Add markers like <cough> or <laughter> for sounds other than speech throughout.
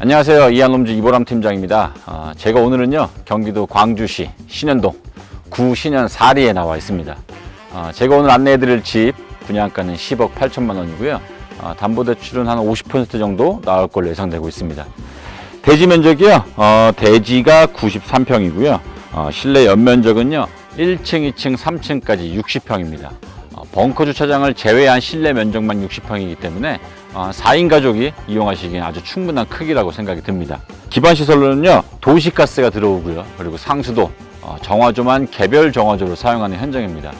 안녕하세요. 이한롬주 이보람 팀장입니다. 어, 제가 오늘은요 경기도 광주시 신현동 구 신현 사리에 나와 있습니다. 어, 제가 오늘 안내해드릴 집 분양가는 10억 8천만 원이고요. 어, 담보대출은 한 50% 정도 나올 걸로 예상되고 있습니다. 대지 면적이요. 어, 대지가 93평이고요. 어, 실내 연면적은요. 1층, 2층, 3층까지 60평입니다. 어, 벙커 주차장을 제외한 실내 면적만 60평이기 때문에 어, 4인 가족이 이용하시기엔 아주 충분한 크기라고 생각이 듭니다. 기반 시설로는요. 도시가스가 들어오고요. 그리고 상수도, 어, 정화조만 개별 정화조로 사용하는 현장입니다.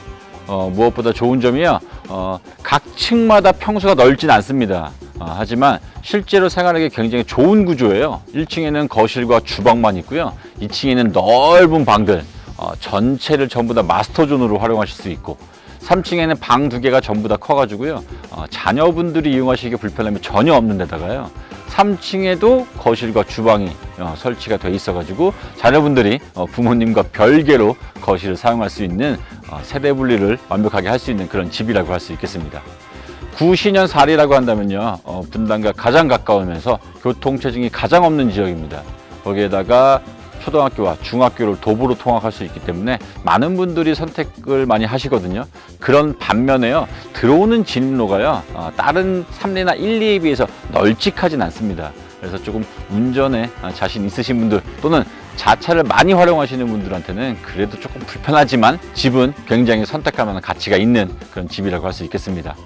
어, 무엇보다 좋은 점이요. 어, 각 층마다 평수가 넓진 않습니다. 어, 하지만 실제로 생활하기 굉장히 좋은 구조예요. 1층에는 거실과 주방만 있고요. 2층에는 넓은 방들, 어, 전체를 전부 다 마스터존으로 활용하실 수 있고 3층에는 방 두 개가 전부 다 커가지고요. 어, 자녀분들이 이용하시기 불편함이 전혀 없는 데다가요. 3층에도 거실과 주방이 어, 설치가 돼 있어가지고 자녀분들이 어, 부모님과 별개로 거실을 사용할 수 있는 어, 세대 분리를 완벽하게 할 수 있는 그런 집이라고 할 수 있겠습니다. 구신현 사리라고 한다면요 어, 분당과 가장 가까우면서 교통체증이 가장 없는 지역입니다. 거기에다가 초등학교와 중학교를 도보로 통학할 수 있기 때문에 많은 분들이 선택을 많이 하시거든요. 그런 반면에요 들어오는 진로가요 어, 다른 3리나 1, 2에 비해서 널찍하진 않습니다. 그래서 조금 운전에 어, 자신 있으신 분들 또는 자차를 많이 활용하시는 분들한테는 그래도 조금 불편하지만 집은 굉장히 선택할 만한 가치가 있는 그런 집이라고 할 수 있겠습니다.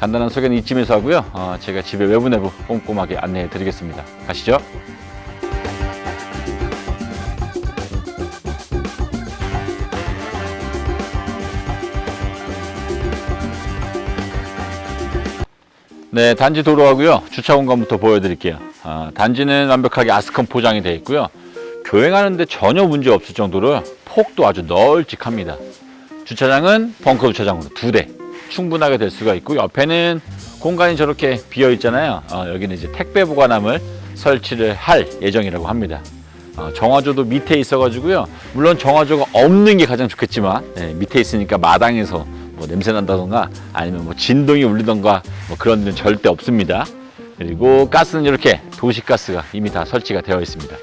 간단한 소개는 이쯤에서 하고요. 어, 제가 집의 외부 내부 꼼꼼하게 안내해 드리겠습니다. 가시죠. 네, 단지 도로하고요. 주차 공간부터 보여드릴게요. 아, 단지는 완벽하게 아스콘 포장이 되어 있고요. 교행하는데 전혀 문제 없을 정도로 폭도 아주 널찍합니다. 주차장은 벙커 주차장으로 두 대 충분하게 될 수가 있고 옆에는 공간이 저렇게 비어 있잖아요. 어, 여기는 이제 택배 보관함을 설치를 할 예정이라고 합니다. 어, 정화조도 밑에 있어가지고요. 물론 정화조가 없는 게 가장 좋겠지만 네, 밑에 있으니까 마당에서 뭐 냄새 난다던가 아니면 뭐 진동이 울리던가 뭐 그런 일은 절대 없습니다. 그리고 가스는 이렇게 도시가스가 이미 다 설치가 되어 있습니다.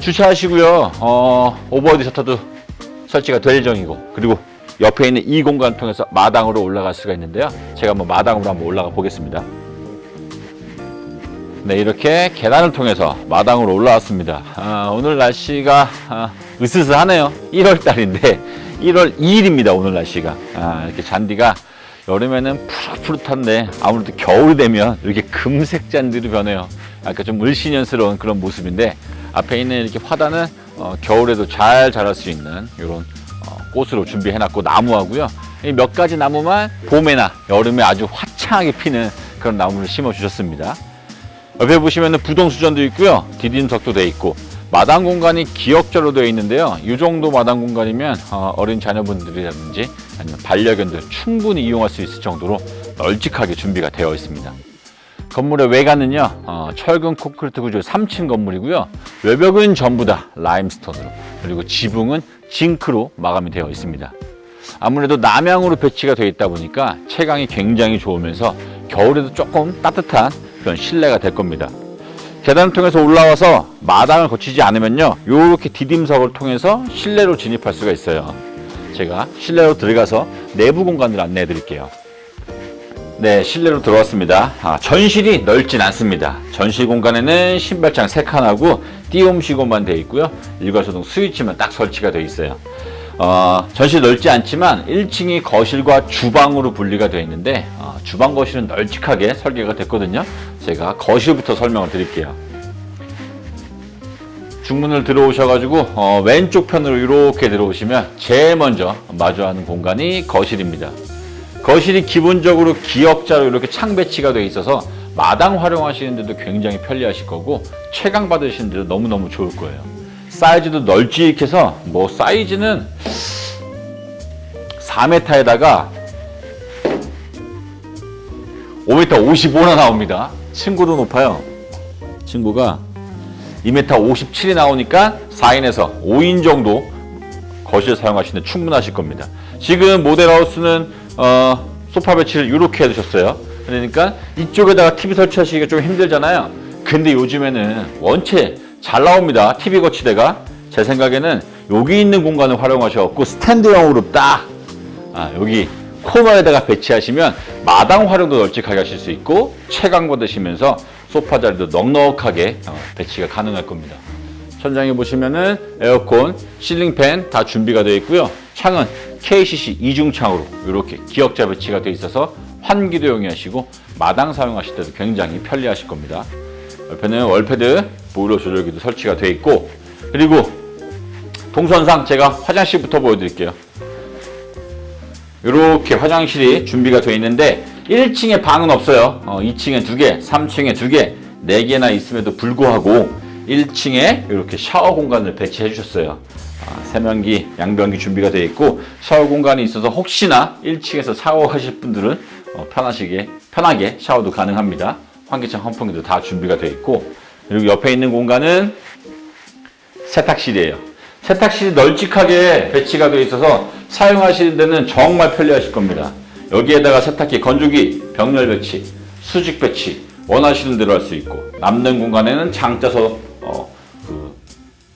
주차하시고요. 어, 오버헤드 셔터도 설치가 될 예정이고 그리고 옆에 있는 이 공간을 통해서 마당으로 올라갈 수가 있는데요. 제가 한번 마당으로 한번 올라가 보겠습니다. 네, 이렇게 계단을 통해서 마당으로 올라왔습니다. 아, 오늘 날씨가 아, 으스스하네요. 1월 달인데 1월 2일입니다. 오늘 날씨가 아, 이렇게 잔디가 여름에는 푸릇푸릇한데 아무래도 겨울이 되면 이렇게 금색 잔디로 변해요. 약간 좀 을씨년스러운 그런 모습인데 앞에 있는 이렇게 화단은 어, 겨울에도 잘 자랄 수 있는 이런 어, 꽃으로 준비해놨고 나무하고요. 이 몇 가지 나무만 봄에나 여름에 아주 화창하게 피는 그런 나무를 심어 주셨습니다. 옆에 보시면 부동 수전도 있고요. 디딤석도 돼 있고 마당 공간이 기역자로 되어 있는데요. 이 정도 마당 공간이면 어, 어린 자녀분들이라든지 아니면 반려견들 충분히 이용할 수 있을 정도로 널찍하게 준비가 되어 있습니다. 건물의 외관은요 어, 철근 콘크리트 구조의 3층 건물이고요 외벽은 전부 다 라임스톤으로 그리고 지붕은 징크로 마감이 되어 있습니다 아무래도 남향으로 배치가 되어 있다 보니까 채광이 굉장히 좋으면서 겨울에도 조금 따뜻한 그런 실내가 될 겁니다 계단을 통해서 올라와서 마당을 거치지 않으면요 이렇게 디딤석을 통해서 실내로 진입할 수가 있어요 제가 실내로 들어가서 내부 공간을 안내해 드릴게요 네, 실내로 들어왔습니다. 아, 전실이 넓진 않습니다. 전실 공간에는 신발장 3칸하고 띄움시고만 되어 있고요. 일괄소동 스위치만 딱 설치가 되어 있어요. 어, 전실 넓지 않지만 1층이 거실과 주방으로 분리가 되어 있는데 어, 주방 거실은 널찍하게 설계가 됐거든요. 제가 거실부터 설명을 드릴게요. 중문을 들어오셔가지고 어, 왼쪽 편으로 이렇게 들어오시면 제일 먼저 마주하는 공간이 거실입니다. 거실이 기본적으로 기역자로 이렇게 창 배치가 되어 있어서 마당 활용하시는데도 굉장히 편리하실 거고 채광 받으시는데도 너무너무 좋을 거예요. 사이즈도 널찍해서 뭐 사이즈는 4m에다가 5m 55나 나옵니다. 층고도 높아요. 층고가 2m 57이 나오니까 4인에서 5인 정도 거실 사용하시는데 충분하실 겁니다. 지금 모델하우스는 어, 소파 배치를 이렇게 해두셨어요. 그러니까 이쪽에다가 TV 설치하시기가 좀 힘들잖아요. 근데 요즘에는 원체 잘 나옵니다. TV 거치대가. 제 생각에는 여기 있는 공간을 활용하셔갖고 스탠드형으로 딱 아, 여기 코너에다가 배치하시면 마당 활용도 널찍하게 하실 수 있고 채광 받으시면서 소파 자리도 넉넉하게 어, 배치가 가능할 겁니다. 천장에 보시면은 에어컨, 실링팬 다 준비가 되어 있고요. 창은 KCC 이중창으로 이렇게 기역자 배치가 되어 있어서 환기도 용이하시고 마당 사용하실 때도 굉장히 편리하실 겁니다. 옆에는 월패드, 보일러 조절기도 설치가 되어 있고 그리고 동선상 제가 화장실부터 보여드릴게요. 이렇게 화장실이 준비가 되어 있는데 1층에 방은 없어요. 어, 2층에 2개, 3층에 2개, 4개나 있음에도 불구하고 1층에 이렇게 샤워 공간을 배치해 주셨어요. 아, 세면기, 양변기 준비가 되어 있고 샤워 공간이 있어서 혹시나 1층에서 샤워하실 분들은 어, 편하시게 편하게 샤워도 가능합니다. 환기창 환풍기도 다 준비가 되어 있고 그리고 옆에 있는 공간은 세탁실이에요. 세탁실이 널찍하게 배치가 되어 있어서 사용하시는 데는 정말 편리하실 겁니다. 여기에다가 세탁기, 건조기, 병렬 배치, 수직 배치 원하시는 대로 할 수 있고 남는 공간에는 장 짜서 어, 그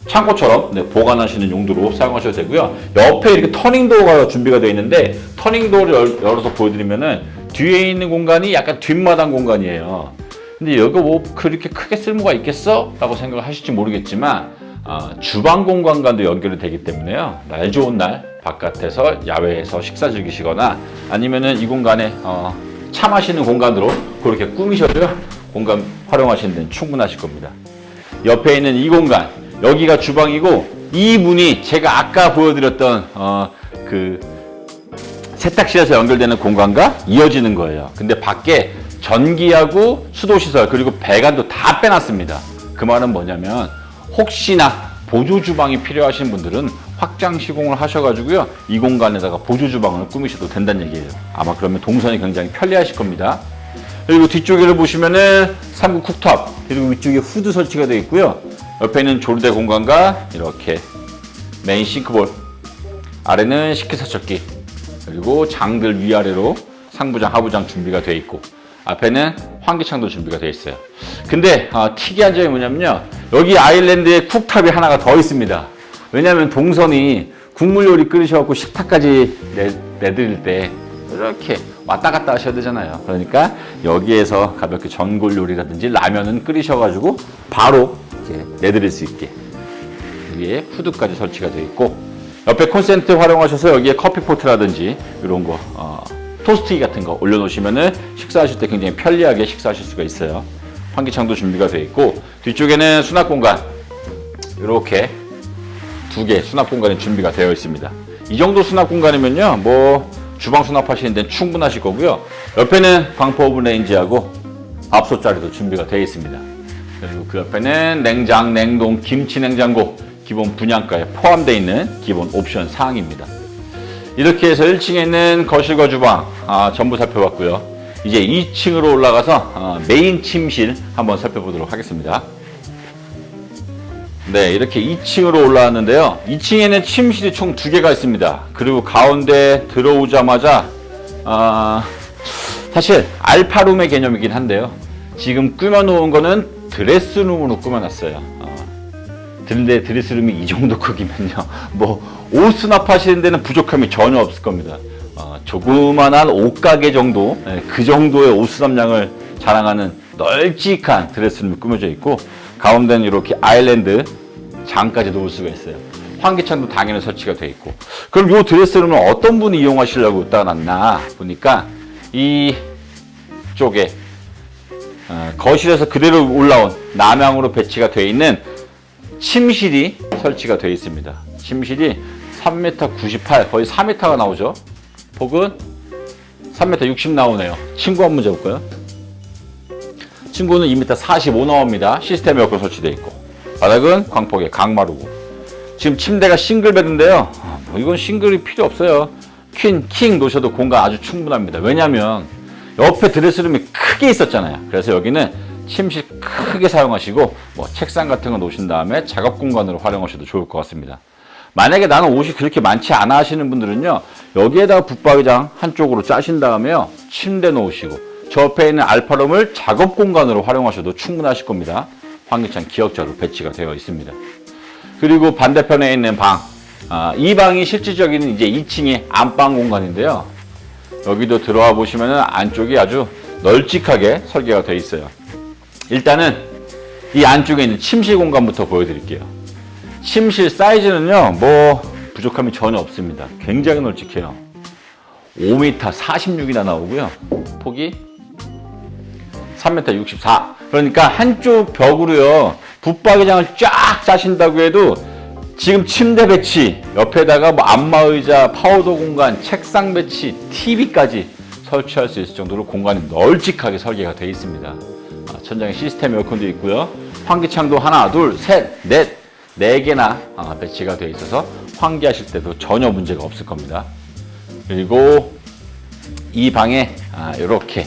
창고처럼 네, 보관하시는 용도로 사용하셔도 되고요. 옆에 이렇게 터닝 도어가 준비가 되어 있는데 터닝 도어를 열- 열어서 보여드리면은 뒤에 있는 공간이 약간 뒷마당 공간이에요. 근데 여기 뭐 그렇게 크게 쓸모가 있겠어? 라고 생각을 하실지 모르겠지만 아, 주방 공간과도 연결이 되기 때문에요. 날 좋은 날 바깥에서 야외에서 식사 즐기시거나 아니면은 이 공간에 어, 차 마시는 공간으로 그렇게 꾸미셔도요. 공간 활용하시는 데는 충분하실 겁니다. 옆에 있는 이 공간 여기가 주방이고 이 문이 제가 아까 보여드렸던 어, 그 세탁실에서 연결되는 공간과 이어지는 거예요. 근데 밖에 전기하고 수도시설 그리고 배관도 다 빼놨습니다. 그 말은 뭐냐면 혹시나 보조 주방이 필요하신 분들은 확장 시공을 하셔가지고요 이 공간에다가 보조 주방을 꾸미셔도 된다는 얘기예요. 아마 그러면 동선이 굉장히 편리하실 겁니다. 그리고 뒤쪽에를 보시면은 3구 쿡탑 그리고 위쪽에 후드 설치가 되어 있고요. 옆에는 조리대 공간과 이렇게 메인 싱크볼 아래는 식기세척기 그리고 장들 위아래로 상부장 하부장 준비가 되어 있고 앞에는 환기창도 준비가 되어 있어요. 근데 아, 특이한 점이 뭐냐면요. 여기 아일랜드에 쿡탑이 하나가 더 있습니다. 왜냐하면 동선이 국물 요리 끓이셔갖고 식탁까지 내, 내드릴 때 이렇게 왔다 갔다 하셔야 되잖아요. 그러니까 여기에서 가볍게 전골 요리라든지 라면은 끓이셔가지고 바로 내드릴 수 있게. 위에 후드까지 설치가 되어 있고 옆에 콘센트 활용하셔서 여기에 커피포트라든지 이런 거 어, 토스트기 같은 거 올려놓으시면은 식사하실 때 굉장히 편리하게 식사하실 수가 있어요. 환기창도 준비가 되어 있고 뒤쪽에는 수납 공간 이렇게 두 개 수납 공간이 준비가 되어 있습니다. 이 정도 수납 공간이면요, 뭐 주방 수납하시는 데는 충분하실 거고요. 옆에는 광포 오븐 레인지하고 밥솥 자리도 준비가 되어 있습니다. 그리고 그 옆에는 냉장, 냉동, 김치 냉장고 기본 분양가에 포함되어 있는 기본 옵션 사항입니다. 이렇게 해서 1층에 있는 거실과 주방 아, 전부 살펴봤고요. 이제 2층으로 올라가서 아, 메인 침실 한번 살펴보도록 하겠습니다. 네, 이렇게 2층으로 올라왔는데요. 2층에는 침실이 총 두 개가 있습니다. 그리고 가운데 들어오자마자 아, 사실 알파룸의 개념이긴 한데요. 지금 꾸며놓은 거는 드레스룸으로 꾸며놨어요. 어, 근데 드레스룸이 이 정도 크기면요. 뭐 옷 수납 하시는 데는 부족함이 전혀 없을 겁니다. 어, 조그만한 옷가게 정도, 예, 그 정도의 옷 수납량을 자랑하는 널찍한 드레스룸이 꾸며져 있고 가운데는 이렇게 아일랜드 장까지 놓을 수가 있어요. 환기창도 당연히 설치가 되어 있고 그럼 이 드레스룸은 어떤 분이 이용하시려고 따놨나 보니까 이 쪽에 어, 거실에서 그대로 올라온 남향으로 배치가 되어 있는 침실이 설치가 되어 있습니다. 침실이 3m 98 거의 4m가 나오죠. 폭은 3m 60 나오네요. 친구 한번 재볼까요? 친구는 2m 45 나옵니다. 시스템 에어컨 설치되어 있고 바닥은 광폭의 강마루고 지금 침대가 싱글 베드인데요. 아, 뭐 이건 싱글이 필요 없어요. 퀸, 킹 놓으셔도 공간 아주 충분합니다. 왜냐하면 옆에 드레스룸이 크게 있었잖아요. 그래서 여기는 침실 크게 사용하시고 뭐 책상 같은 거 놓으신 다음에 작업 공간으로 활용하셔도 좋을 것 같습니다. 만약에 나는 옷이 그렇게 많지 않아 하시는 분들은요 여기에다가 붙박이장 한쪽으로 짜신 다음에요 침대 놓으시고 저 옆에 있는 알파룸을 작업 공간으로 활용하셔도 충분하실 겁니다. 환기창 기역자로 배치가 되어 있습니다. 그리고 반대편에 있는 방. 아, 이 방이 실질적인 이제 2층의 안방 공간인데요. 여기도 들어와 보시면 안쪽이 아주 널찍하게 설계가 되어 있어요. 일단은 이 안쪽에 있는 침실 공간부터 보여드릴게요. 침실 사이즈는요, 뭐 부족함이 전혀 없습니다. 굉장히 널찍해요. 5m 46이나 나오고요. 폭이 3m 64. 그러니까 한쪽 벽으로요, 붙박이장을 쫙 짜신다고 해도 지금 침대 배치, 옆에다가 뭐 안마의자, 파우더 공간, 책상 배치, TV까지 설치할 수 있을 정도로 공간이 널찍하게 설계가 되어 있습니다. 아, 천장에 시스템 에어컨도 있고요. 환기창도 하나, 둘, 셋, 넷, 네 개나 아, 배치가 되어 있어서 환기하실 때도 전혀 문제가 없을 겁니다. 그리고 이 방에 아, 이렇게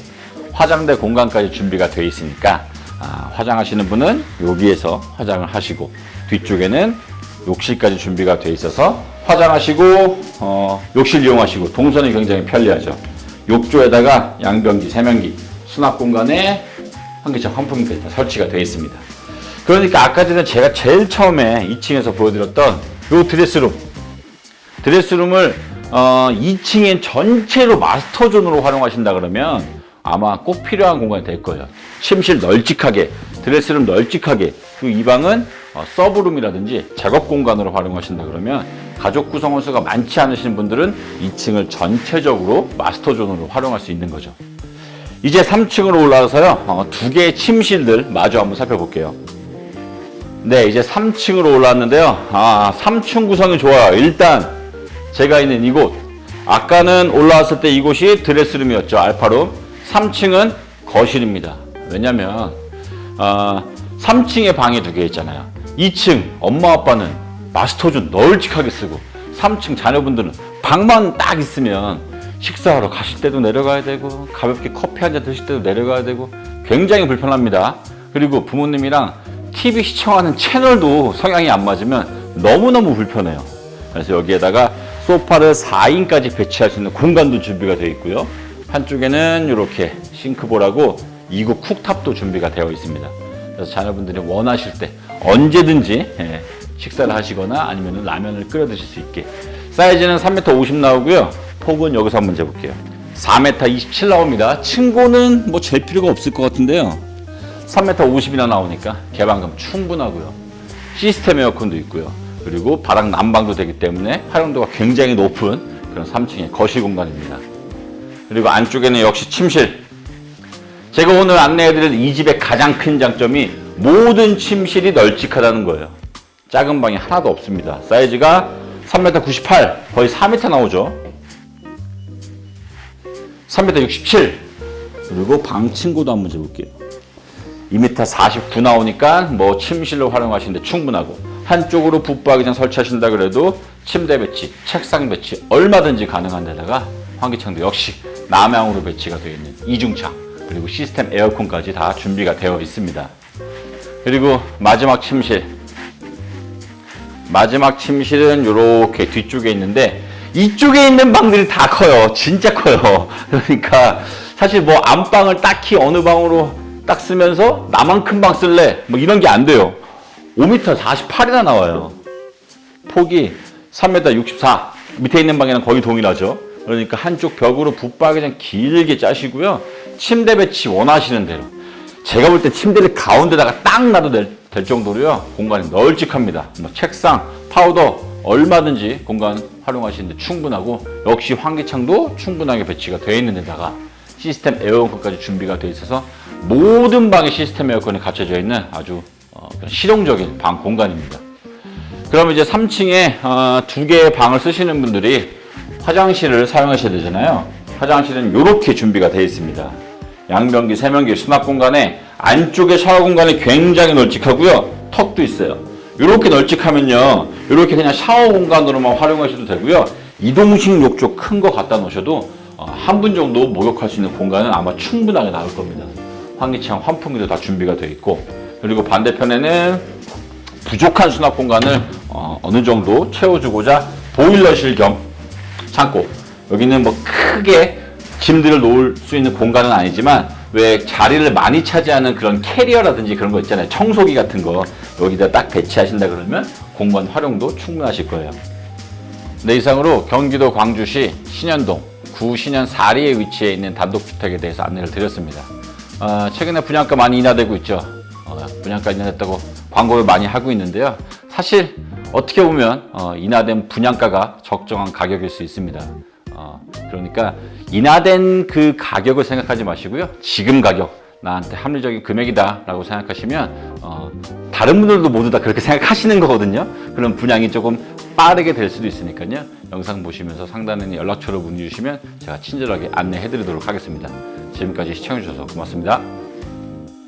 화장대 공간까지 준비가 되어 있으니까 아, 화장하시는 분은 여기에서 화장을 하시고 뒤쪽에는 욕실까지 준비가 되어 있어서 화장하시고 어, 욕실 이용하시고 동선이 굉장히 편리하죠. 욕조에다가 양변기, 세면기, 수납 공간에 환기창 환풍기까지 다 설치가 되어 있습니다. 그러니까 아까 전에 제가 제일 처음에 2층에서 보여드렸던 요 드레스룸 드레스룸을 어, 2층엔 전체로 마스터존으로 활용하신다 그러면 아마 꼭 필요한 공간이 될 거예요. 침실 널찍하게, 드레스룸 널찍하게, 그리고 이 방은 어, 서브룸이라든지 작업 공간으로 활용하신다 그러면 가족 구성원 수가 많지 않으신 분들은 2층을 전체적으로 마스터존으로 활용할 수 있는 거죠. 이제 3층으로 올라가서요, 어, 두 개의 침실들 마저 한번 살펴볼게요. 네, 이제 3층으로 올라왔는데요. 아, 3층 구성이 좋아요. 일단 제가 있는 이곳. 아까는 올라왔을 때 이곳이 드레스룸이었죠. 알파룸. 3층은 거실입니다. 왜냐면 아, 3층에 방이 두 개 있잖아요. 2층 엄마 아빠는 마스터존 널찍하게 쓰고 3층 자녀분들은 방만 딱 있으면 식사하러 가실 때도 내려가야 되고 가볍게 커피 한 잔 드실 때도 내려가야 되고 굉장히 불편합니다. 그리고 부모님이랑 TV 시청하는 채널도 성향이 안 맞으면 너무너무 불편해요. 그래서 여기에다가 소파를 4인까지 배치할 수 있는 공간도 준비가 되어 있고요. 한쪽에는 이렇게 싱크볼하고 이국 쿡탑도 준비가 되어 있습니다. 그래서 자녀분들이 원하실 때 언제든지 예, 식사를 하시거나 아니면 라면을 끓여 드실 수 있게 사이즈는 3m 50 나오고요. 폭은 여기서 한번 재볼게요. 4m 27 나옵니다. 층고는 뭐 잴 필요가 없을 것 같은데요. 3m 50이나 나오니까 개방감 충분하고요. 시스템 에어컨도 있고요. 그리고 바닥 난방도 되기 때문에 활용도가 굉장히 높은 그런 3층의 거실 공간입니다. 그리고 안쪽에는 역시 침실. 제가 오늘 안내해드릴 이 집의 가장 큰 장점이 모든 침실이 널찍하다는 거예요. 작은 방이 하나도 없습니다. 사이즈가 3m 98, 거의 4m 나오죠. 3m 67. 그리고 방 층고도 한번 재볼게요. 2m 49 나오니까 뭐 침실로 활용하시는데 충분하고 한쪽으로 붙박이장 설치하신다 그래도 침대 배치, 책상 배치 얼마든지 가능한 데다가 환기창도 역시 남향으로 배치가 되어 있는 이중창 그리고 시스템 에어컨까지 다 준비가 되어 있습니다. 그리고 마지막 침실 마지막 침실은 이렇게 뒤쪽에 있는데 이쪽에 있는 방들이 다 커요. 진짜 커요. <laughs> 그러니까 사실 뭐 안방을 딱히 어느 방으로 딱 쓰면서 나만 큰방 쓸래 뭐 이런 게 안 돼요. 5m 48이나 나와요. 폭이 3m 64 밑에 있는 방에는 거의 동일하죠. 그러니까 한쪽 벽으로 붙박이장 길게 짜시고요. 침대 배치 원하시는 대로. 제가 볼 때 침대를 가운데다가 딱 놔도 될, 될 정도로요. 공간이 널찍합니다. 뭐 책상, 파우더 얼마든지 공간 활용하시는데 충분하고 역시 환기창도 충분하게 배치가 되어 있는 데다가 시스템 에어컨까지 준비가 되어 있어서 모든 방에 시스템 에어컨이 갖춰져 있는 아주 어, 실용적인 방 공간입니다. 그럼 이제 3층에 어, 두 개의 방을 쓰시는 분들이 화장실을 사용하셔야 되잖아요. 화장실은 이렇게 준비가 되어 있습니다. 양변기, 세면기, 수납 공간에 안쪽에 샤워 공간이 굉장히 널찍하고요. 턱도 있어요. 이렇게 널찍하면요. 이렇게 그냥 샤워 공간으로만 활용하셔도 되고요. 이동식 욕조 큰 거 갖다 놓으셔도 어, 한분 정도 목욕할 수 있는 공간은 아마 충분하게 나올 겁니다. 환기창, 환풍기도 다 준비가 되어 있고 그리고 반대편에는 부족한 수납 공간을 어, 느 정도 채워주고자 보일러실 겸 창고 여기는 뭐 크게 짐들을 놓을 수 있는 공간은 아니지만 왜 자리를 많이 차지하는 그런 캐리어라든지 그런 거 있잖아요. 청소기 같은 거 여기다 딱 배치하신다 그러면 공간 활용도 충분하실 거예요. 네, 이상으로 경기도 광주시 신현동 구 신현 4리에 위치해 있는 단독주택에 대해서 안내를 드렸습니다. 어, 최근에 분양가 많이 인하되고 있죠. 어, 분양가 인하됐다고 광고를 많이 하고 있는데요. 사실 어떻게 보면 어, 인하된 분양가가 적정한 가격일 수 있습니다. 어, 그러니까 인하된 그 가격을 생각하지 마시고요. 지금 가격 나한테 합리적인 금액이다라고 생각하시면 어, 다른 분들도 모두 다 그렇게 생각하시는 거거든요. 그럼 분양이 조금 빠르게 될 수도 있으니까요. 영상 보시면서 상단에 연락처로 문의 주시면 제가 친절하게 안내해 드리도록 하겠습니다. 지금까지 시청해 주셔서 고맙습니다.